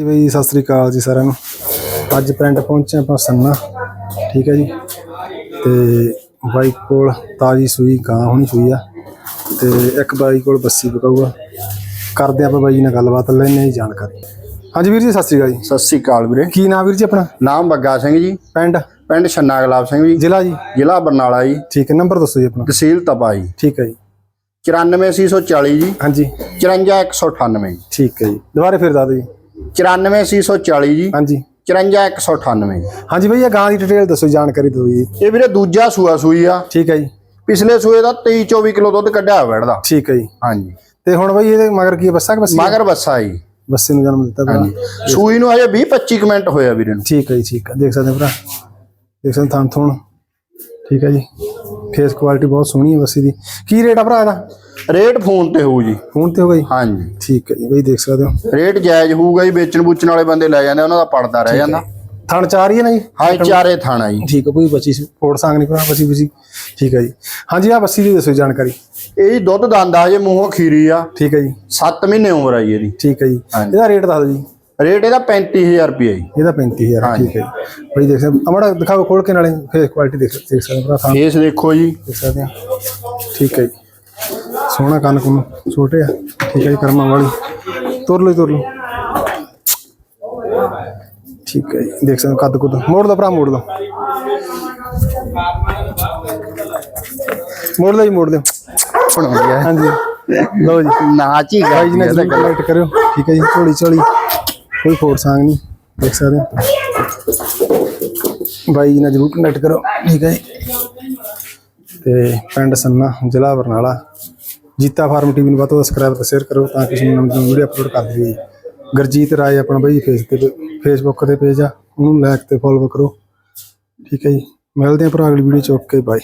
ਜੀ ਬਈ ਸਤਿ ਸ੍ਰੀ ਅਕਾਲ ਜੀ ਸਾਰਿਆਂ ਨੂੰ। ਅੱਜ ਪਿੰਡ ਪਹੁੰਚੇ ਆਪਾਂ ਸੰਨਾ ਠੀਕ ਹੈ ਜੀ? ਤੇ ਬਾਈ ਕੋਲ ਤਾਜੀ ਸੂਈ ਗਾਂ ਹੋਣੀ ਸੂਈ ਆ। ਤੇ ਇੱਕ ਬਾਈ ਕੋਲ ਬੱਸੀ ਪਕਾਊਗਾ। ਕਰਦੇ ਆਪਾਂ ਬਾਈ ਜੀ ਨਾਲ ਗੱਲਬਾਤ ਲੈਣੇ ਜੀ ਜਾਣਕਾਰੀ। ਹਾਂਜੀ ਵੀਰ ਜੀ ਸਤਿ ਸ੍ਰੀ ਅਕਾਲ ਜੀ। ਸਤਿ ਸ੍ਰੀ ਅਕਾਲ ਵੀਰੇ। ਕੀ ਨਾਮ ਵੀਰ ਜੀ ਆਪਣਾ? ਨਾਮ ਬੱਗਾ ਸਿੰਘ ਜੀ। ਪਿੰਡ? ਪਿੰਡ ਛੰਨਾ ਗੁਲਾਬ ਸਿੰਘ ਜੀ। ਜ਼ਿਲ੍ਹਾ ਜੀ? ਜ਼ਿਲ੍ਹਾ ਬਰਨਾਲਾ ਜੀ। ਠੀਕ ਹੈ ਨੰਬਰ ਦੱਸੋ ਜੀ ਆਪਣਾ। ਤਹਿਸੀਲ ਤਪਾ ਜੀ। ਠੀਕ ਹੈ ਜੀ। 94640 ਜੀ। ਹਾਂਜੀ। 54198 ਜੀ। ਠੀਕ ਹੈ ਜੀ। ਦੁਬਾਰੇ ਫਿਰ ਦੱਸ ਦਿਓ ਜੀ। 94640 ਜੀ। ਹਾਂਜੀ। 54198 ਜੀ ਹਾਂਜੀ ਬਈ ਇਹ ਗਾਂ ਦੀ ਡਿਟੇਲ ਦੱਸੋ ਜਾਣਕਾਰੀ ਦਿਓ ਜੀ। ਇਹ ਵੀਰੇ ਦੂਜਾ ਸੂਆ ਸੂਈ ਆ। ਠੀਕ ਹੈ ਜੀ। ਪਿਛਲੇ ਸੂਏ ਦਾ 23 24 ਕਿਲੋ ਦੁੱਧ ਕੱਢਿਆ ਹੋਇਆ ਵੜਦਾ। ਠੀਕ ਹੈ ਜੀ। ਹਾਂਜੀ। ਤੇ ਹੁਣ ਬਈ ਇਹਦੇ ਮਗਰ ਕੀ ਬੱਸਾਂ ਕਿ ਬੱਸੀ ਮਗਰ ਬੱਸਾ ਜੀ। ਬੱਸੇ ਨੂੰ ਜਨਮ ਦਿੱਤਾ ਭਰਾ। ਸੂਈ ਨੂੰ ਹਜੇ 20 25 ਕਮੈਂਟ ਹੋਇਆ ਵੀਰੇ ਨੂੰ। ਠੀਕ ਹੈ ਜੀ ਠੀਕ ਹੈ ਦੇਖ ਸਕਦੇ ਭਰਾ। ਦੇਖ ਸਕਦੇ ਥਣ ਥਣ। ਠੀਕ ਹੈ ਜੀ। ਫੇਸ ਕੁਆਲਿਟੀ ਬਹੁਤ ਸੋਹਣੀ ਹੈ ਬੱਸੀ ਦੀ। ਕੀ ਰੇਟ ਆ ਭਰਾ ਇਹਦਾ? ਰੇਟ ਫੋਨ ਤੇ ਹੋਊ ਜੀ। ਫੋਨ ਤੇ ਹੋ ਗਈ ਹਾਂਜੀ। ਠੀਕ ਹੈ ਜੀ ਬਈ ਦੇਖ ਸਕਦੇ ਹੋ। ਰੇਟ ਜਾਇਜ਼ ਹੋਊਗਾ ਜੀ ਵੇਚਣ ਬੁੱਚਣ ਵਾਲੇ ਬੰਦੇ ਲੈ ਜਾਂਦੇ ਉਹਨਾਂ ਦਾ ਪੜਦਾ ਰਹਿ ਜਾਂਦਾ। ਥਣ ਚਾਰ ਹੀ ਹੈ ਨਾ ਜੀ? ਹਾਂ ਚਾਰੇ ਥਾਣਾ ਜੀ। ਠੀਕ ਹੈ ਕੋਈ ਬੱਚੀ ਫੋੜ ਸੰਗ ਨਹੀਂ ਭਰਾ ਬੱਚੀ ਬੁਚੀ। ਠੀਕ ਹੈ ਜੀ। ਹਾਂਜੀ ਆ ਬੱਸੀ ਦੀ ਦੱਸੋ ਜਾਣਕਾਰੀ। ਇਹ ਜੀ ਦੁੱਧ ਦਾ ਅੰਦਾਜ਼ੇ ਮੂੰਹੋਂ ਖੀਰੀ ਆ। ਠੀਕ ਹੈ ਜੀ। 7 ਮਹੀਨੇ ਉਮਰ ਆ ਜੀ ਇਹਦੀ। ਠੀਕ ਹੈ ਜੀ। ਇਹਦਾ ਰੇਟ ਦੱਸ ਦਿਓ ਜੀ। ਰੇਟ ਇਹਦਾ 35000 ਰੁਪਏ ਜੀ। ਇਹਦਾ 35000 ਠੀਕ ਹੈ ਜੀ। ਬਈ ਦੇਖ ਸਕਦੇ ਅਮੜਾ ਦਿਖਾਓ ਖੋਲ ਕੇ ਨਾਲੇ ਫੇਸ ਕੁਆਲਿਟੀ ਦੇਖ ਸਕਦੇ ਹੋ ਭਰਾ ਫੇਸ ਦੇਖੋ ਜੀ। ਦੇਖ ਸਕਦੇ ਆ ਠੀਕ ਹੈ ਜੀ। ਸੋਹਣਾ ਕੰਨ ਕੁੰਨ ਛੋਟੇ ਆ। ਠੀਕ ਹੈ ਜੀ ਕਰਮਾਂ ਵਾਲੀ। ਤੁਰ ਲਓ ਜੀ, ਤੁਰ ਲਓ। ਠੀਕ ਹੈ ਜੀ ਦੇਖ ਸਕਦੇ ਹੋ ਕੱਦ ਕੁੱਦ। ਮੋੜ ਦਾ ਭਰਾ ਮੋੜ ਦਾ। ਮੋੜ ਦਾ ਜੀ ਮੋੜ ਦਿਓ। ਬਣਾਉਂਦੀ ਹੈ ਹਾਂਜੀ। ਲਓ ਜੀ। ਨਾਚ ਹੀ ਜੀ ਨਾਲ ਕਰਦੀ ਜਰੂਰ ਕਨੈਕਟ ਕਰਿਓ। ਠੀਕ ਹੈ ਜੀ ਝੋਲੀ ਝੋਲੀ ਕੋਈ ਫੋਰ ਸੰਗ ਨਹੀਂ ਦੇਖ ਸਕਦੇ ਹੋ। ਬਾਈ ਜੀ ਨਾਲ ਜਰੂਰ ਕਨੈਕਟ ਕਰੋ ਠੀਕ ਹੈ ਜੀ। ਤੇ ਪਿੰਡ ਸੰਨਾ ਜ਼ਿਲ੍ਹਾ ਬਰਨਾਲਾ। ਜੀਤਾ ਫਾਰਮ ਟੀਵੀ ਨੂੰ ਵੱਧ ਤੋਂ ਵੱਧ ਸਬਸਕ੍ਰਾਈਬ ਤੇ ਸ਼ੇਅਰ ਕਰੋ ਤਾਂ ਕਿ ਅਸੀਂ ਨਵੀਂ ਨਵੀਂ ਵੀਡੀਓ ਅਪਲੋਡ ਕਰ ਦਈਏ। ਗੁਰਜੀਤ ਰਾਏ ਆਪਣਾ ਬਈ ਫੇਸ ਤੇ ਫੇਸਬੁੱਕ ਤੇ ਪੇਜ ਆ। ਉਹਨੂੰ ਲਾਈਕ ਤੇ ਫੋਲੋ ਕਰੋ। ਠੀਕ ਹੈ ਜੀ। ਮਿਲਦੇ ਹਾਂ ਭਰਾ ਅਗਲੀ ਵੀਡੀਓ ਚ। Okay bye